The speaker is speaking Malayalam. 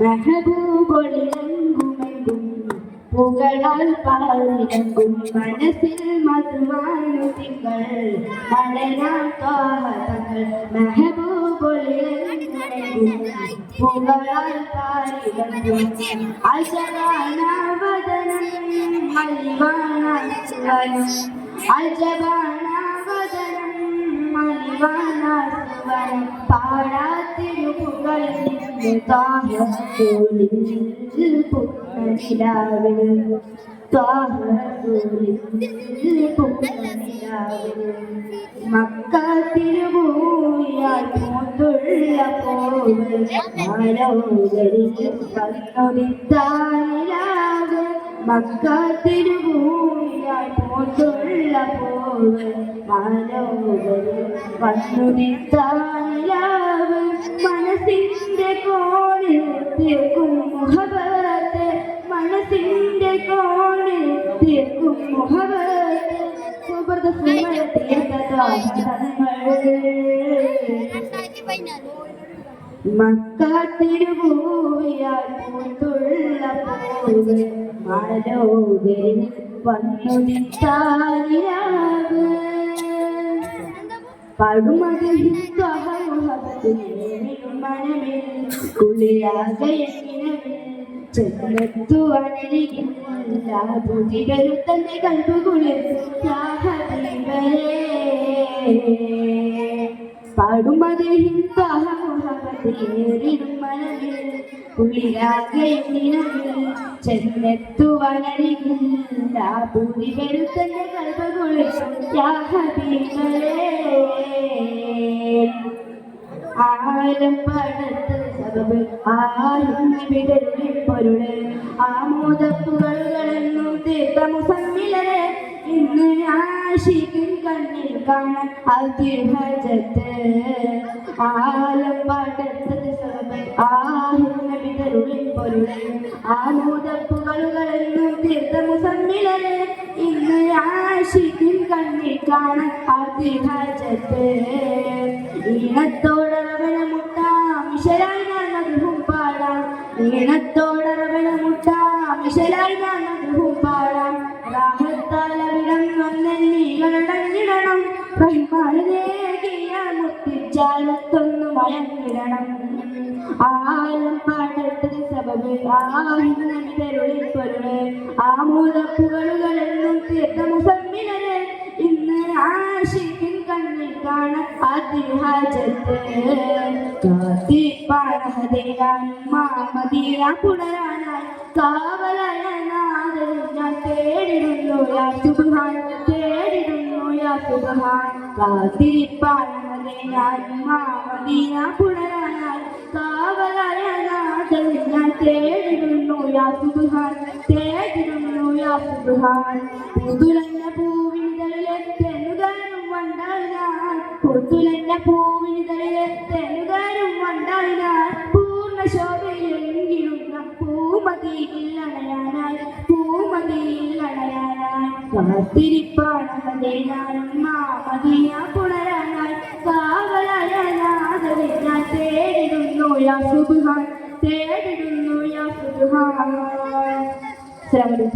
മെഹബൂബൊളിലെങ്കുമെങ്കും പുകളാൽ പാലിടങ്കും മനസ്സിൽ മധുവാണു തിങ്കൾ മലരാം താഹതങ്ങൾ മെഹബൂബൊളിലെങ്കുമെങ്കും പുകളാൽ പാലിടങ്കും അജവാനവദനം മലിവാണസ്വരം അജവാനവദനം മലിവാണസ്വരം പാടാത്തിരുപുകൾ നിന്ന് താഹത്തോളിൽ പുന്നനിലാവിൽ മക്ക തിരുവൂയാൽ പൂന്തുള്ള പോവ്. മനോഹരിൽ വന്നൊരിത്താനിലാവ് മക്ക കോണിൽ തീർക്കും മുഖബത്ത് മനസ്സിന്റെ കോണിൽ തീർക്കും മുഖബത്ത് സുബ്രത മക്കാത്തിരുപോയാൽ പൂത്തുള്ള പോവ് മനോഹരിൽ വന്നു നിത്താനിരാവ് പടുമത് മനമേ കുളിരാകെ ചെന്നെത്തുവാനിരിക്കില്ല പുതികരു തന്നെ കൽപ്പുകുളിർ പാടുമത് ഹിന്ദുഹമേറിടും മനമിൽ കുളിരാകെ ചെന്നെത്തുവാനിരിക്കില്ല പുതികരു തന്നെ കൽപ്പുകുളിർ ആലം പടത്ത് സബബ് മുസമ്മിലരെ ഇന്ന് ആശിക്കും കണ്ണിൽ കാണാൻ അതിർഹജത്ത് ആലം പടത്തത് സബബ് ആലും വിടരുളി പൊരുൾ. ആമോദപ്പുകളുകളെന്നും തീർത്ത മുസമ്മിലരെ ഇന്ന് ആശിക്കും കണ്ണിൽ കാണാൻ അതിർഹജത്ത് ഈണത്തോടറവന മുട്ടാം മിശലായി ഞാൻ നഗും പാടാം ഈണത്തോടറവന മുട്ടാം മിശലായി നഗും പാടാം രാഹത്താലവിടം വന്നെന്നീകളടഞ്ഞിടണം റഹ്മാനേകിയ മുത്തിച്ചാലത്തൊന്നു മയങ്ങിടണം ആലം പാടത്തത് സബബ് ആഹിതരുളിൽ പൊരുൾ ആമൂലപ്പുകളുകളെന്നും തീർത്ത മുസമ്മിലരെ ഇന്ന് ആശിക്കും കണ്ണിൽ കാണാൻ അതിഹാജത്ത്. കാത്തിപ്പാണഹതേരാനും മാമതീര പുണരാനായി കാവലായ നാദരിൽ ഞാൻ തേടിടുന്നു യാ സുബ്ഹാൻ തേടിടുന്നു യാ സുബ്ഹാൻ. കാത്തിരിപ്പാണഹതേരാനും മാമതീര പുണരാനായി കാവലായ നാദരിൽ ഞാൻ തേടിടുന്നു യാ സുബ്ഹാൻ തേടിടുന്നു യാ സുബ്ഹാൻ. പുതുലഞ്ഞ തെന്നുകാരും വണ്ടാളിനാൻ പൂർണ ശോഭയിലെങ്കിലും പൂമതിയിൽ അണയാനായി പൂമതിയിൽ അണയാനായി കാത്തിരിപ്പാണതേ മാമതിയ പുണരാനായി കാവലായ നാദരെ ഞാൻ തേടിടുന്നു യാ സുബ്ഹാൻ തേടിടുന്നു യാ സുബ്ഹാൻ. അസ്സലാമു